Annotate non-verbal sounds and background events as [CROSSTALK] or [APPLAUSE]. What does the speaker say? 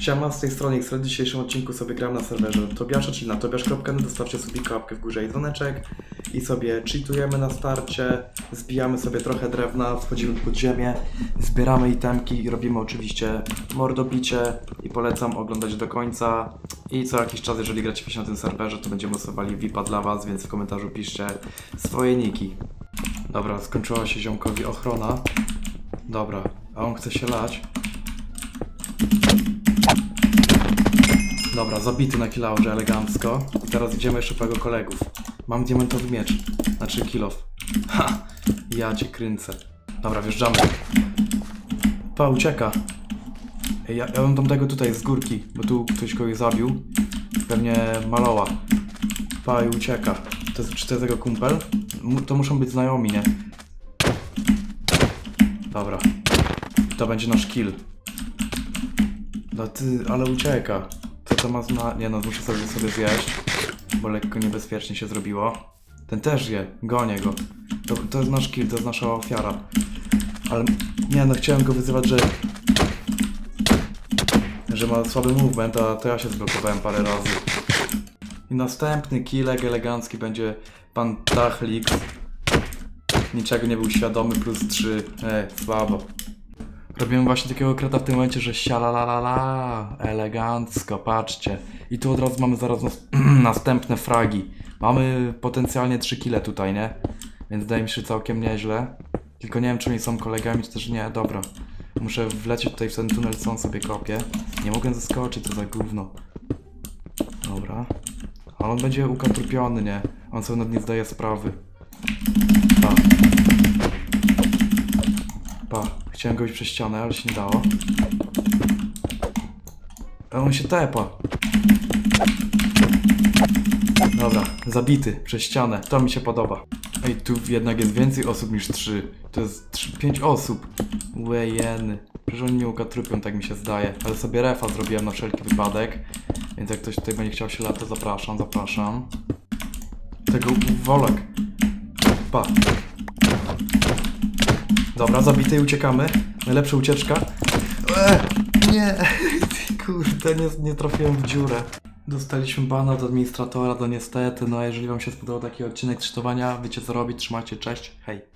Siema, z tej strony X. W dzisiejszym odcinku sobie gram na serwerze Tobiasza, czyli na tobiasz.net. Zostawcie sobie łapkę w górze i dzwoneczek. I sobie cheatujemy na starcie, zbijamy sobie trochę drewna, wchodzimy pod ziemię, zbieramy itemki i robimy oczywiście mordobicie i polecam oglądać do końca. I co jakiś czas, jeżeli gracie się na tym serwerze, to będziemy losowali VIPa dla was, więc w komentarzu piszcie swoje niki. Dobra, skończyła się ziomkowi ochrona. Dobra, a on chce się lać. Dobra, zabity na kilaurze elegancko. Teraz idziemy jeszcze po jego kolegów. Mam diamentowy miecz. Znaczy kilof. Ha! Ja cię kręcę. Dobra, wjeżdżamy. Pa, ucieka. Ej, Ja, ja bym tam tego tutaj z górki, bo tu ktoś kogoś zabił. Pewnie maloła. Pa i ucieka. To jest, czy to jest jego kumpel? Mu- To muszą być znajomi, nie? Dobra. To będzie nasz kill. No ty, ale ucieka. To ma zna... Nie no, muszę sobie sobie zjeść, bo lekko niebezpiecznie się zrobiło. Ten też je, gonię go. To, to jest nasz kill, to jest nasza ofiara. Ale nie no, chciałem go wyzywać, że... Że ma słaby movement, a to ja się zblokowałem parę razy. I następny killek elegancki będzie pan Tachlik. Niczego nie był świadomy, plus 3. Ej, słabo. Robiłem właśnie takiego kreta w tym momencie, że sialalalala, elegancko, patrzcie. I tu od razu mamy zaraz nas [CLEARS THROAT] następne fragi. Mamy potencjalnie 3 kile tutaj, nie? Więc wydaje mi się całkiem nieźle. Tylko nie wiem, czy oni są kolegami, czy też nie. Dobra. Muszę wlecieć tutaj w ten tunel, co on sobie kopie. Nie mogę zaskoczyć, co za gówno. Dobra. Ale on będzie ukatrupiony, nie? On sobie nad nie zdaje sprawy. Pa. Pa. Chciałem go iść przez ścianę, ale się nie dało. A on się tepa. Dobra, zabity przez ścianę. To mi się podoba. Ej, tu jednak jest więcej osób niż trzy. To jest trzy, pięć osób. Łejeny. Przecież oni nie ukatrupią, tak mi się zdaje. Ale sobie refa zrobiłem na wszelki wypadek. Więc jak ktoś tutaj będzie chciał się latać, zapraszam, zapraszam. Tego wolek. Pa. Dobra, zabity i uciekamy. Najlepsza ucieczka. Eee, nie, [LAUGHS] kurde, nie, nie trafiłem w dziurę. Dostaliśmy bana od administratora, to niestety. No a jeżeli wam się spodobał taki odcinek czytowania, wiecie co robić, trzymajcie, cześć, hej.